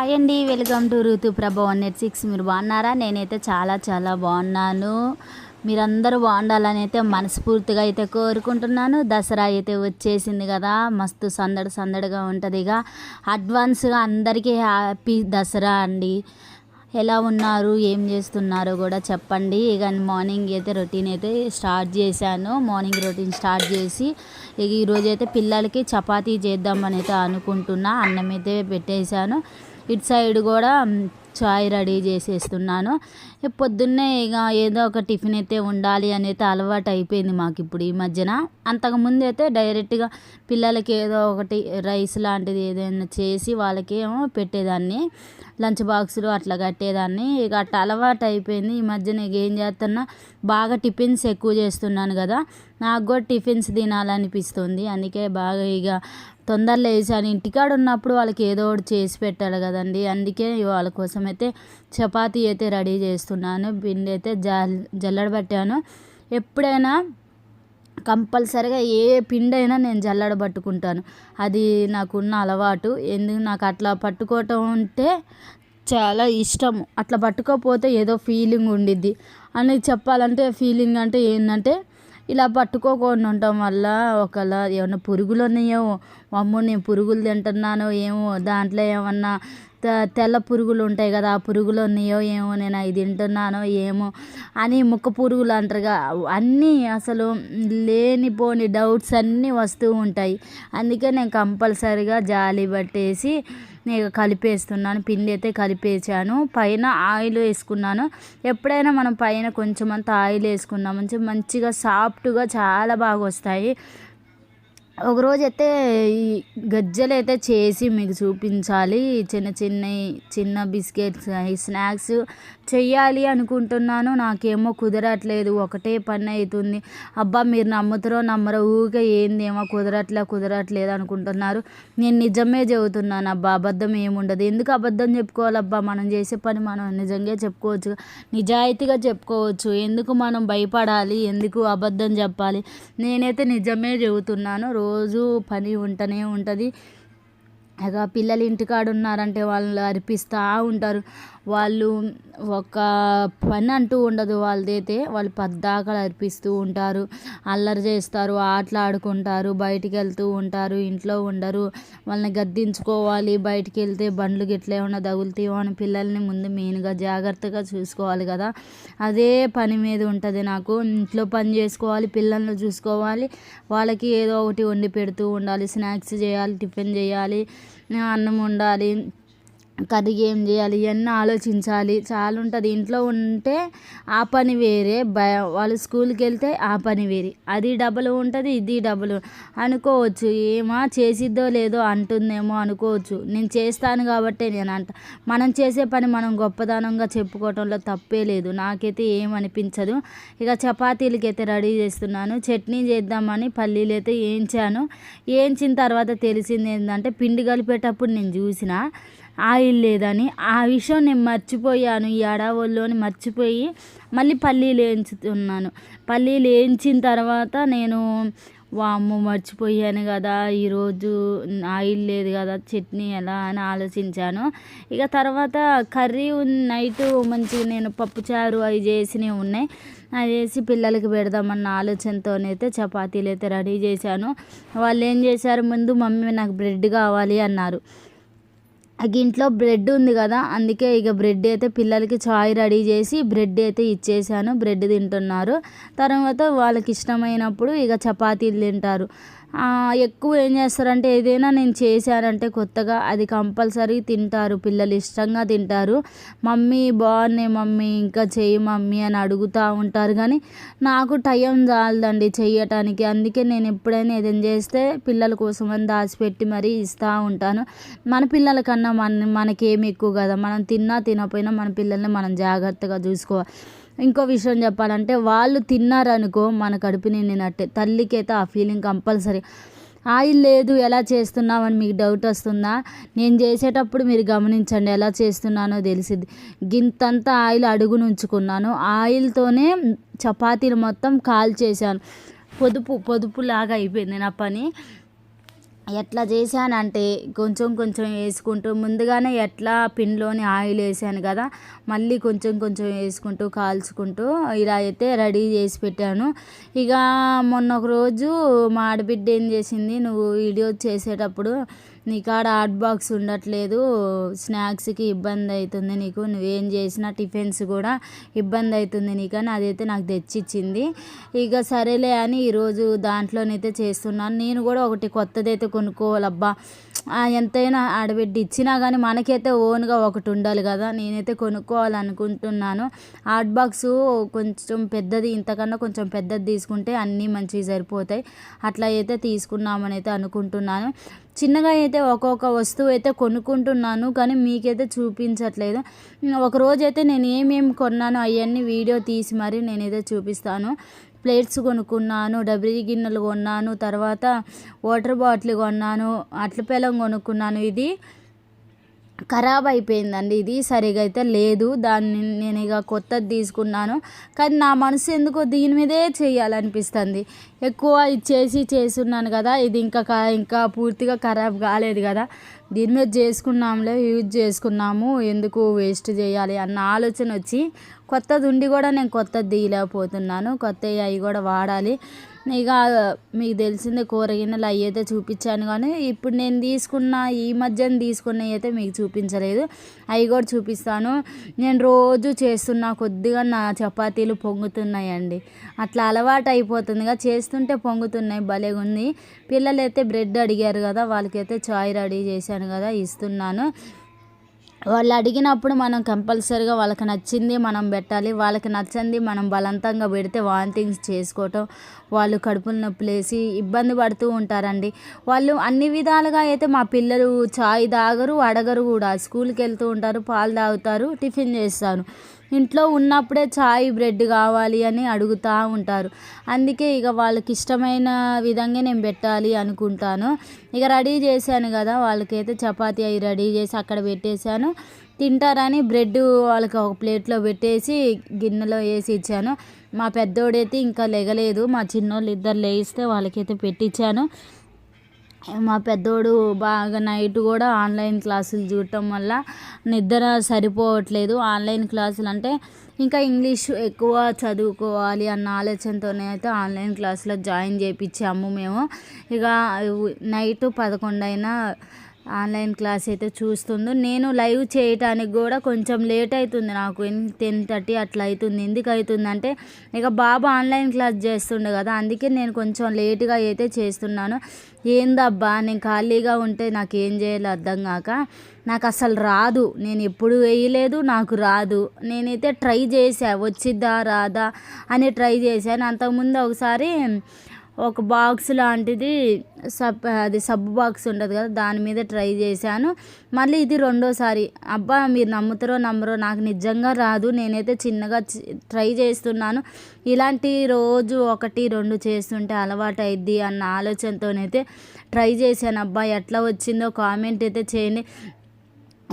Hi అండి welcome to Ritu one eight six. మీరు బాగున్నారా? నేనైతే చాలా చాలా బాగున్నాను. మీరందరూ బాగుండాలని అయితే మనస్ఫూర్తిగా అయితే కోరుకుంటున్నాను. దసరా అయితే వచ్చేసింది కదా మస్తు సందడి సందడిగా ఉంటుంది ఇక. అడ్వాన్స్గా అందరికీ హ్యాపీ దసరా అండి. ఎలా ఉన్నారు ఏం చేస్తున్నారో కూడా చెప్పండి. ఇక మార్నింగ్ అయితే రొటీన్ అయితే స్టార్ట్ చేశాను. మార్నింగ్ రొటీన్ స్టార్ట్ చేసి ఇక ఈరోజు అయితే పిల్లలకి చపాతీ చేద్దామని అయితే అనుకుంటున్నా. అన్నం అయితే పెట్టేశాను. ఇటు సైడ్ కూడా చాయ్ రెడీ చేసేస్తున్నాను. పొద్దున్నే ఇక ఏదో ఒక టిఫిన్ అయితే ఉండాలి అనేది అలవాటు అయిపోయింది మాకు ఇప్పుడు ఈ మధ్యన. అంతకుముందు అయితే డైరెక్ట్గా పిల్లలకి ఏదో ఒకటి రైస్ లాంటిది ఏదైనా చేసి వాళ్ళకి ఏమో పెట్టేదాన్ని. లంచ్ బాక్సులు అట్లా కట్టేదాన్ని. ఇక అట్లా అలవాటు అయిపోయింది. ఈ మధ్యన ఇక ఏం చేస్తున్నా బాగా టిఫిన్స్ ఎక్కువ చేస్తున్నాను కదా. నాకు కూడా టిఫిన్స్ తినాలనిపిస్తుంది. అందుకే బాగా ఇక తొందరలో వేసాను ఇంటికాడ ఉన్నప్పుడు వాళ్ళకి ఏదో ఒకటి చేసి పెట్టాలి కదండి. అందుకే వాళ్ళ కోసం అయితే చపాతీ అయితే రెడీ చేస్తున్నాను. పిండి అయితే జల్ జల్లడబట్టాను ఎప్పుడైనా కంపల్సరిగా ఏ పిండి అయినా నేను జల్లడ పట్టుకుంటాను. అది నాకున్న అలవాటు. ఎందుకు నాకు అట్లా పట్టుకోవటం ఉంటే చాలా ఇష్టం. అట్లా పట్టుకోకపోతే ఏదో ఫీలింగ్ ఉండిద్ది. అని చెప్పాలంటే ఫీలింగ్ అంటే ఏంటంటే ఇలా పట్టుకోకుండా ఉండటం వల్ల ఒకవేళ ఏమన్నా పురుగులు ఉన్నాయో? అమ్మో నేను పురుగులు తింటున్నానో ఏమో? దాంట్లో ఏమన్నా తెల్ల పురుగులు ఉంటాయి కదా ఆ పురుగులు ఉన్నాయో ఏమో? నేను అవి తింటున్నానో ఏమో? అని ముక్క పురుగులు అంటారుగా. అన్నీ అసలు లేనిపోని డౌట్స్ అన్నీ వస్తూ ఉంటాయి. అందుకే నేను కంపల్సరిగా జాలి పట్టేసి కలిపేస్తున్నాను పిండి అయితే కలిపేసాను పైన ఆయిల్ వేసుకున్నాను. ఎప్పుడైనా మనం పైన కొంచెం అంత ఆయిల్ వేసుకున్నామంటే మంచిగా సాఫ్ట్గా చాలా బాగా వస్తాయి. ఒకరోజు అయితే ఈ గజ్జలు అయితే చేసి మీకు చూపించాలి. చిన్న చిన్న చిన్న బిస్కెట్స్ స్నాక్స్ చెయ్యాలి అనుకుంటున్నాను. నాకేమో కుదరట్లేదు. ఒకటే పని అవుతుంది అబ్బా మీరు నమ్ముతారో నమ్మరో ఊరికే ఏందేమో కుదరట్లే కుదరట్లేదు అనుకుంటున్నారు. నేను నిజమే చెబుతున్నాను అబ్బా అబద్ధం ఏముండదు. ఎందుకు అబద్ధం చెప్పుకోవాలబ్బా? మనం చేసే పని మనం నిజంగా చెప్పుకోవచ్చు. నిజాయితీగా చెప్పుకోవచ్చు. ఎందుకు మనం భయపడాలి? ఎందుకు అబద్ధం చెప్పాలి? నేనైతే నిజమే చెబుతున్నాను. రోజు పని ఉంటనే ఉంటుంది. ఇక పిల్లలు ఇంటికాడ ఉన్నారంటే వాళ్ళు అరిపిస్తూ ఉంటారు. వాళ్ళు ఒక పని అంటూ ఉండదు. వాళ్ళదైతే వాళ్ళు పద్దాకలు అర్పిస్తూ ఉంటారు. అల్లరి చేస్తారు ఆటలు ఆడుకుంటారు బయటికి వెళ్తూ ఉంటారు ఇంట్లో ఉండరు. వాళ్ళని గద్దించుకోవాలి బయటికి వెళ్తే బండ్లు గిట్ల ఏమైనా తగులుతాయో అని పిల్లల్ని ముందు మెయిన్గా జాగ్రత్తగా చూసుకోవాలి కదా. అదే పని మీద ఉంటుంది నాకు. ఇంట్లో పని చేసుకోవాలి పిల్లల్ని చూసుకోవాలి. వాళ్ళకి ఏదో ఒకటి వండి పెడుతూ ఉండాలి. స్నాక్స్ చేయాలి టిఫిన్ చేయాలి. అన్నం వండాలి కర్రీ ఏం చేయాలి ఇవన్నీ ఆలోచించాలి. చాలా ఉంటుంది ఇంట్లో ఉంటే ఆ పని వేరే భయ వాళ్ళు స్కూల్కి వెళ్తే ఆ పని వేరే. అది డబుల్ ఉంటుంది ఇది డబుల్ అనుకోవచ్చు. ఏమా చేసిద్దో లేదో అంటుందేమో అనుకోవచ్చు. నేను చేస్తాను కాబట్టి నేను అంట మనం చేసే పని మనం గొప్పదనంగా చెప్పుకోవటంలో తప్పే లేదు. నాకైతే ఏమనిపించదు ఇక చపాతీలకి అయితే రెడీ చేస్తున్నాను. చట్నీ చేద్దామని పల్లీలు అయితే వేయించాను వేయించిన తర్వాత తెలిసింది ఏంటంటే పిండి కలిపేటప్పుడు నేను చూసిన ఆయిల్ లేదని ఆ విషయం నేను మర్చిపోయాను. ఈ అడవుల్లోని మర్చిపోయి మళ్ళీ పల్లీలు వేయించుతున్నాను. పల్లీలు వేయించిన తర్వాత నేను వామ్మో మర్చిపోయాను కదా. ఈరోజు ఆయిల్ లేదు కదా చట్నీ ఎలా అని ఆలోచించాను. ఇక తర్వాత కర్రీ నైట్ మంచిగా నేను పప్పుచారు అవి చేసినవి ఉన్నాయి. అది వేసి పిల్లలకి పెడదామన్న ఆలోచనతోనైతే చపాతీలు అయితే రెడీ చేశాను. వాళ్ళు ఏం చేశారు? ముందు మమ్మీ నాకు బ్రెడ్ కావాలి అన్నారు. ఇంట్లో బ్రెడ్ ఉంది కదా అందుకే ఇక బ్రెడ్ అయితే పిల్లలకి చాయ్ రెడీ చేసి బ్రెడ్ అయితే ఇచ్చేసాను బ్రెడ్ తింటున్నారు. తర్వాత వాళ్ళకి ఇష్టమైనప్పుడు ఇక చపాతీలు తింటారు. ఎక్కువ ఏం చేస్తారంటే ఏదైనా నేను చేశానంటే కొత్తగా అది కంపల్సరీ తింటారు. పిల్లలు ఇష్టంగా తింటారు. మమ్మీ బాగున్నాయి మమ్మీ ఇంకా చెయ్యి మమ్మీ అని అడుగుతూ ఉంటారు. కానీ నాకు టైం చాలదండి చేయటానికి అందుకే నేను ఎప్పుడైనా ఏదైనా చేస్తే పిల్లల కోసం అని దాచిపెట్టి మరీ ఇస్తూ ఉంటాను. మన పిల్లల కన్నా మన మనకేమి ఎక్కువ కదా. మనం తిన్నా తినకపోయినా మన పిల్లల్ని మనం జాగ్రత్తగా చూసుకోవాలి. ఇంకో విషయం చెప్పాలంటే వాళ్ళు తిన్నారనుకో మన కడుపు నిండినట్టే. తల్లికైతే ఆ ఫీలింగ్ కంపల్సరీ ఆయిల్ లేదు ఎలా చేస్తున్నామని మీకు డౌట్ వస్తుందా? నేను చేసేటప్పుడు మీరు గమనించండి ఎలా చేస్తున్నానో తెలిసింది గింతంతా ఆయిల్ అడుగును ఉంచుకున్నాను. ఆయిల్తోనే చపాతీలు మొత్తం కాల్ చేశాను పొదుపు పొదుపు లాగా అయిపోయింది నా పని. ఎట్లా చేశానంటే కొంచెం కొంచెం వేసుకుంటూ ముందుగానే ఎట్లా పిన్లోని ఆయిల్ వేసాను కదా మళ్ళీ కొంచెం కొంచెం వేసుకుంటూ కాల్చుకుంటూ ఇలా అయితే రెడీ చేసి పెట్టాను. ఇక మొన్న ఒక రోజు మా ఆడబిడ్డ ఏం చేసింది నువ్వు వీడియో చేసేటప్పుడు నీ కాడ హాట్ బాక్స్ ఉండట్లేదు స్నాక్స్కి ఇబ్బంది అవుతుంది నీకు నువ్వేం చేసినా టిఫిన్స్ కూడా ఇబ్బంది అవుతుంది నీకు అని అదైతే నాకు తెచ్చిచ్చింది. ఇక సరేలే అని ఈరోజు దాంట్లోనైతే చేస్తున్నాను. నేను కూడా ఒకటి కొత్తదైతే కొనుక్కోవాలబ్బా. ఎంతైనా ఆడబిడ్డ ఇచ్చినా కానీ మనకైతే ఓన్గా ఒకటి ఉండాలి కదా. నేనైతే కొనుక్కోవాలనుకుంటున్నాను. హాట్ బాక్స్ కొంచెం పెద్దది ఇంతకన్నా కొంచెం పెద్దది తీసుకుంటే అన్నీ మంచిగా సరిపోతాయి. అట్లా అయితే తీసుకున్నామని అయితే అనుకుంటున్నాను. చిన్నగా అయితే ఒక్కొక్క వస్తువు అయితే కొనుక్కుంటున్నాను కానీ మీకైతే చూపించట్లేదు. ఒక రోజు అయితే నేను ఏమేమి కొన్నానో అవన్నీ వీడియో తీసి మరి నేనైతే చూపిస్తాను. ప్లేట్స్ కొనుక్కున్నాను డబ్రీ గిన్నెలు కొన్నాను తర్వాత వాటర్ బాటిల్ కొన్నాను అట్ల పెలం కొనుక్కున్నాను. ఇది ఖరాబ్ అయిపోయిందండి. ఇది సరిగా అయితే లేదు. దాన్ని నేను ఇక కొత్తది తీసుకున్నాను. కానీ నా మనసు ఎందుకో దీని మీదే చేయాలనిపిస్తుంది. ఎక్కువ ఇచ్చేసి చేస్తున్నాను కదా. ఇది ఇంకా కా- ఇంకా పూర్తిగా ఖరాబ్ కాలేదు కదా. దీని మీద చేసుకున్నాంలే యూజ్ చేసుకున్నాము. ఎందుకు వేస్ట్ చేయాలి అన్న ఆలోచన వచ్చి కొత్తది ఉండి కూడా నేను కొత్తది తీయలేకపోతున్నాను. కొత్తవి అవి కూడా వాడాలి. ఇక మీకు తెలిసిందే కూరగిన్నెలు అవి అయితే చూపించాను కానీ ఇప్పుడు నేను తీసుకున్న ఈ మధ్యన తీసుకున్నవి అయితే మీకు చూపించలేదు. అవి కూడా చూపిస్తాను. నేను రోజు చేస్తున్న కొద్దిగా నా చపాతీలు పొంగుతున్నాయండి. అట్లా అలవాటు అయిపోతుందిగా చేస్తుంటే పొంగుతున్నాయి భలేగా ఉంది. పిల్లలు అయితే బ్రెడ్ అడిగారు కదా వాళ్ళకైతే చాయ్ రెడీ చేశాను కదా ఇస్తున్నాను. వాళ్ళు అడిగినప్పుడు మనం కంపల్సరీగా వాళ్ళకి నచ్చింది మనం పెట్టాలి వాళ్ళకి నచ్చంది మనం బలవంతంగా పెడితే వాంతింగ్స్ చేసుకోవటం వాళ్ళు కడుపులు నొప్పులేసి ఇబ్బంది పడుతూ ఉంటారండి. వాళ్ళు అన్ని విధాలుగా అయితే మా పిల్లలు చాయ్ తాగరు అడగరు కూడా. స్కూల్కి వెళ్తూ ఉంటారు పాలు తాగుతారు టిఫిన్ చేస్తారు. ఇంట్లో ఉన్నప్పుడే చాయ్ బ్రెడ్ కావాలి అని అడుగుతూ ఉంటారు. అందుకే ఇక వాళ్ళకి ఇష్టమైన విధంగా నేను పెట్టాలి అనుకుంటాను. ఇక రెడీ చేశాను కదా వాళ్ళకైతే చపాతీ అవి రెడీ చేసి అక్కడ పెట్టేశాను. తింటారని బ్రెడ్ వాళ్ళకి ఒక ప్లేట్లో పెట్టేసి గిన్నెలో వేసి ఇచ్చాను. మా పెద్దోడైతే ఇంకా లెగలేదు మా చిన్నోళ్ళు ఇద్దరు లేస్తే వాళ్ళకైతే పెట్టించాను మా పెద్దోడు బాగా నైట్ కూడా ఆన్లైన్ క్లాసులు చూడటం వల్ల నిద్ర సరిపోవట్లేదు. ఆన్లైన్ క్లాసులు అంటే ఇంకా ఇంగ్లీష్ ఎక్కువ చదువుకోవాలి అన్న ఆలోచనతోనే అయితే ఆన్లైన్ క్లాసులో జాయిన్ చేయించాము మేము. ఇక నైట్ పదకొండు అయినా ఆన్లైన్ క్లాస్ అయితే చూస్తుండు. నేను లైవ్ చేయటానికి కూడా కొంచెం లేట్ అవుతుంది నాకు. టెన్ థర్టీ అట్లా అవుతుంది ఎందుకు అవుతుందంటే ఇక బాబు ఆన్లైన్ క్లాస్ చేస్తుండే కదా అందుకే నేను కొంచెం లేట్గా అయితే చేస్తున్నాను. ఏందబ్బా నేను ఖాళీగా ఉంటే నాకు ఏం చేయాలో అర్థం కాక నాకు అసలు రాదు. నేను ఎప్పుడు వేయలేదు నాకు రాదు. నేనైతే ట్రై చేశా వచ్చిద్దా రాదా అని ట్రై చేశాను అంతకుముందు ఒకసారి ఒక బాక్స్ లాంటిది సబ్ అది సబ్బు బాక్స్ ఉంటుంది కదా దాని మీద ట్రై చేశాను. మళ్ళీ ఇది రెండోసారి. అబ్బా మీరు నమ్ముతారో నమ్మరో నాకు నిజంగా రాదు. నేనైతే చిన్నగా ట్రై చేస్తున్నాను. ఇలాంటి రోజు ఒకటి రెండు చేస్తుంటే అలవాటు అయింది అన్న ఆలోచనతోనైతే ట్రై చేశాను. అబ్బా ఎట్లా వచ్చిందో కామెంట్ అయితే చేయండి.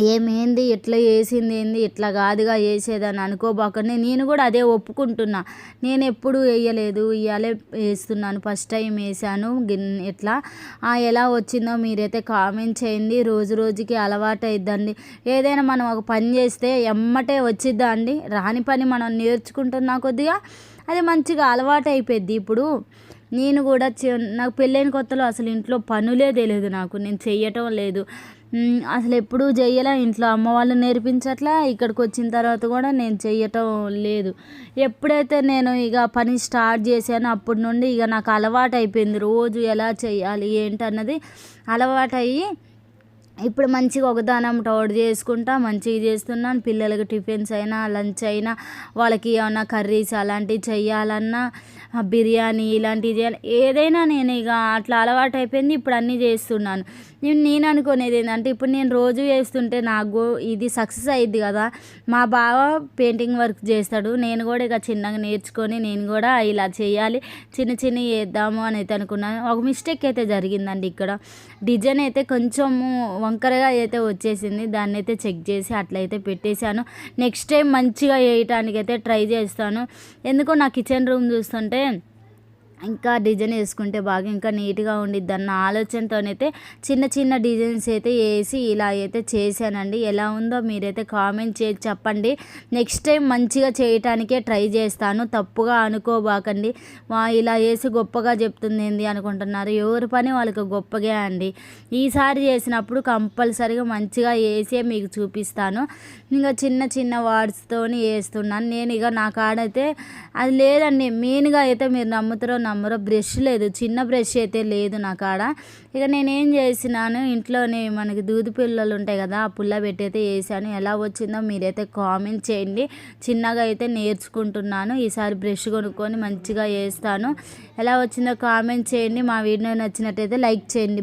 ఏమేంది ఇట్లా వేసింది ఏంది ఇట్లా కాదుగా వేసేదని అనుకోబాకండి నేను కూడా అదే ఒప్పుకుంటున్నా. నేను ఎప్పుడు వేయలేదు ఇవాళే వేస్తున్నాను ఫస్ట్ టైం వేసాను గిన్ ఇట్లా ఎలా వచ్చిందో మీరైతే కామెంట్ చేయండి. రోజు రోజుకి అలవాటు అయిద్దండి ఏదైనా మనం ఒక పని చేస్తే ఎమ్మటే వచ్చిద్దా అండి? రాని పని మనం నేర్చుకుంటున్నా కొద్దిగా అది మంచిగా అలవాటు అయిపోద్ది ఇప్పుడు. నేను కూడా చి- నాకు పెళ్ళైన కొత్తలో అసలు ఇంట్లో పనులే తెలియదు నాకు. నేను చెయ్యటం లేదు. అసలు ఎప్పుడూ చెయ్యలే. ఇంట్లో అమ్మ వాళ్ళు నేర్పించట్లా. ఇక్కడికి వచ్చిన తర్వాత కూడా నేను చెయ్యటం లేదు. ఎప్పుడైతే నేను ఇక పని స్టార్ట్ చేశానో అప్పటి నుండి ఇక నాకు అలవాటు అయిపోయింది రోజు ఎలా చేయాలి ఏంటన్నది అలవాటు అయ్యి ఇప్పుడు మంచిగా ఒకదానం ఆర్డర్ చేసుకుంటా మంచిగా చేస్తున్నాను. పిల్లలకి టిఫిన్స్ అయినా లంచ్ అయినా వాళ్ళకి ఏమన్నా కర్రీస్ అలాంటివి చేయాలన్నా బిర్యానీ ఇలాంటివి చేయాలి. ఏదైనా నేను ఇక అట్లా అలవాటు అయిపోయింది ఇప్పుడు అన్నీ చేస్తున్నాను. నేను నేను అనుకునేది ఏంటంటే ఇప్పుడు నేను రోజు చేస్తుంటే నాకు ఇది సక్సెస్ అయ్యిద్ది కదా. మా బావ పెయింటింగ్ వర్క్ చేస్తాడు. నేను కూడా ఇక చిన్నగా నేర్చుకొని నేను కూడా ఇలా చేయాలి. చిన్న చిన్న చేద్దాము అని అయితే అనుకున్నాను ఒక మిస్టేక్ అయితే జరిగిందండి ఇక్కడ. డిజైన్ అయితే కొంచెము వంకరగా అయితే వచ్చేసింది. దాన్ని అయితే చెక్ చేసి అట్లయితే పెట్టేశాను. నెక్స్ట్ టైం మంచిగా వేయటానికి అయితే ట్రై చేస్తాను. ఎందుకో నా కిచెన్ రూమ్ చూస్తుంటే ఇంకా డిజైన్ వేసుకుంటే బాగా ఇంకా నీట్గా ఉండిద్ది అన్న ఆలోచనతోనైతే చిన్న చిన్న డిజైన్స్ అయితే వేసి ఇలా అయితే చేశానండి. ఎలా ఉందో మీరైతే కామెంట్ చేసి చెప్పండి. నెక్స్ట్ టైం మంచిగా చేయటానికే ట్రై చేస్తాను. తప్పుగా అనుకోబాకండి. ఇలా వేసి గొప్పగా చెప్తుంది ఏంది అనుకుంటున్నారు. ఎవరి పని వాళ్ళకి గొప్పగా అండి. ఈసారి చేసినప్పుడు కంపల్సరీగా మంచిగా వేసే మీకు చూపిస్తాను. ఇంకా చిన్న చిన్న వార్డ్స్తోని వేస్తున్నాను. నేను ఇక నా కాడైతే అది లేదండి. మెయిన్గా అయితే మీరు నమ్ముతారో నమ్మరో. బ్రష్ లేదు. చిన్న బ్రష్ అయితే లేదు నా కాడ. ఇక నేనేం చేసినాను? ఇంట్లోనే మనకి దూది పిల్లలు ఉంటాయి కదా ఆ పుల్ల పెట్టి అయితే వేసాను. ఎలా వచ్చిందో మీరైతే కామెంట్ చేయండి. చిన్నగా అయితే నేర్చుకుంటున్నాను. ఈసారి బ్రష్ కొనుక్కొని మంచిగా వేస్తాను. ఎలా వచ్చిందో కామెంట్ చేయండి. మా వీడియో నచ్చినట్టయితే లైక్ చేయండి.